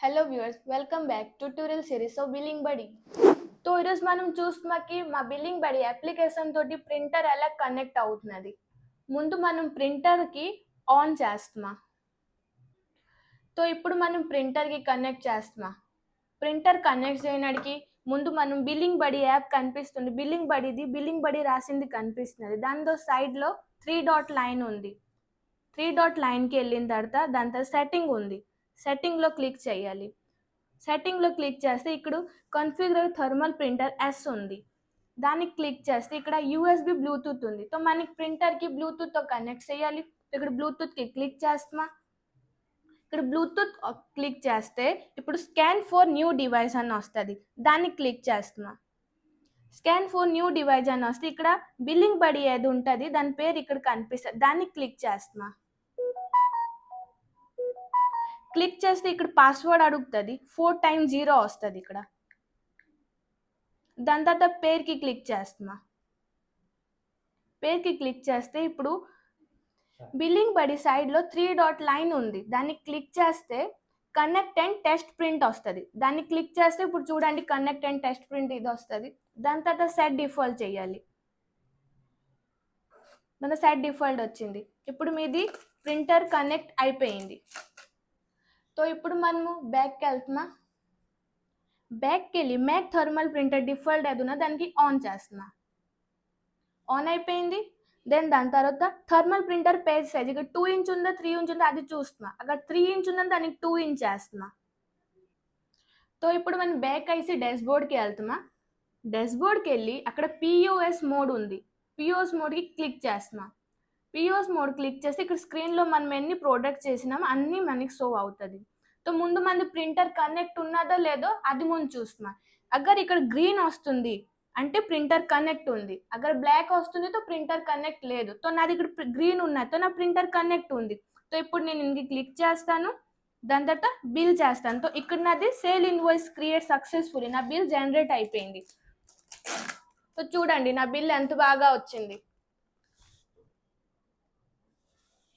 Hello viewers welcome back tutorial series of billing buddy తో ఈరోజు మనం చూస్తున్నాకి మా బిల్లింగ్ బడి అప్లికేషన్ తోటి ప్రింటర్ ఎలా కనెక్ట్ అవుతున్నది ముందు మనం ప్రింటర్కి ఆన్ చేస్తున్నా తో ఇప్పుడు మనం ప్రింటర్కి కనెక్ట్ చేస్తున్నా ప్రింటర్ కనెక్ట్ చేయడానికి ముందు మనం బిల్లింగ్ బడి యాప్ కనిపిస్తుంది బిల్లింగ్ బడిది బిల్లింగ్ బడి రాసింది కనిపిస్తున్నది దాంతో సైడ్లో త్రీ డాట్ లైన్ ఉంది త్రీ డాట్ లైన్కి వెళ్ళిన తర్వాత దాంతో సెట్టింగ్ ఉంది సెట్టింగ్లో క్లిక్ చేయాలి. సెట్టింగ్లో క్లిక్ చేస్తే ఇక్కడ కన్ఫిగర్ థర్మల్ ప్రింటర్ ఎస్ ఉంది. దానికి క్లిక్ చేస్తే ఇక్కడ యూఎస్బి బ్లూటూత్ ఉంది. సో మనకి ప్రింటర్కి బ్లూటూత్తో కనెక్ట్ చేయాలి. ఇక్కడ బ్లూటూత్కి క్లిక్ చేస్తామా ఇక్కడ బ్లూటూత్ క్లిక్ చేస్తే ఇప్పుడు స్కాన్ ఫర్ న్యూ డివైస్ అని వస్తుంది. దాన్ని క్లిక్ చేస్తున్నా. స్కాన్ ఫర్ న్యూ డివైస్ అని వస్తే ఇక్కడ బిల్లింగ్ బడి ఏది ఉంటుంది దాని పేరు ఇక్కడ కనిపిస్తుంది దాన్ని క్లిక్ చేస్తున్నా. క్లిక్ చేస్తే ఇక్కడ పాస్వర్డ్ అడుగుతుంది. ఫోర్ టైమ్ జీరో వస్తుంది ఇక్కడ. దాని తర్వాత పేరుకి క్లిక్ చేస్తున్నా. పేరుకి క్లిక్ చేస్తే ఇప్పుడు బిల్లింగ్ బడి సైడ్లో త్రీ డాట్ లైన్ ఉంది. దాన్ని క్లిక్ చేస్తే కనెక్ట్ అండ్ టెస్ట్ ప్రింట్ వస్తుంది. దాన్ని క్లిక్ చేస్తే ఇప్పుడు చూడండి కనెక్ట్ అండ్ టెస్ట్ ప్రింట్ ఇది వస్తుంది. దాని తర్వాత సెట్ డిఫాల్ట్ చేయాలి. మన సెట్ డిఫాల్ట్ వచ్చింది. ఇప్పుడు మీది ప్రింటర్ కనెక్ట్ అయిపోయింది. సో ఇప్పుడు మనము బ్యాక్కి వెళ్తున్నా బ్యాక్కి వెళ్ళి మ్యాక్ థర్మల్ ప్రింటర్ డిఫాల్ట్ ఏదున్నా దానికి ఆన్ చేస్తున్నా ఆన్ అయిపోయింది దెన్ దాని తర్వాత థర్మల్ ప్రింటర్ పేజ్ సైజ్ ఇక్కడ టూ ఇంచ్ ఉందా త్రీ ఇంచ్ ఉందా అది చూస్తున్నా అక్కడ త్రీ ఇంచ్ ఉందని దానికి టూ ఇంచ్ వేస్తున్నా సో ఇప్పుడు మనం బ్యాక్ అయిసి డెస్ బోర్డ్కి వెళ్తున్నా డాష్బోర్డ్కి వెళ్ళి అక్కడ పిఓఎస్ మోడ్ ఉంది పిఓఎస్ మోడ్కి క్లిక్ చేస్తున్నా పిఓస్ మోడ్ క్లిక్ చేస్తే ఇక్కడ స్క్రీన్లో మనం ఎన్ని ప్రోడక్ట్ చేసినామో అన్నీ మనకి షో అవుతుంది. సో ముందు మన ప్రింటర్ కనెక్ట్ ఉన్నదో లేదో అది ముందు చూస్తున్నాం. అగర్ ఇక్కడ గ్రీన్ వస్తుంది అంటే ప్రింటర్ కనెక్ట్ ఉంది. అగర్ బ్లాక్ వస్తుంది తో ప్రింటర్ కనెక్ట్ లేదు. తో నాది ఇక్కడ గ్రీన్ ఉన్నది. తో నా ప్రింటర్ కనెక్ట్ ఉంది. సో ఇప్పుడు నేను ఇంక క్లిక్ చేస్తాను. దాని తర్వాత బిల్ చేస్తాను. సో ఇక్కడ నాది సేల్ ఇన్వాయిస్ క్రియేట్ సక్సెస్ఫుల్లీ నా బిల్ జనరేట్ అయిపోయింది. సో చూడండి నా బిల్ ఎంత బాగా వచ్చింది.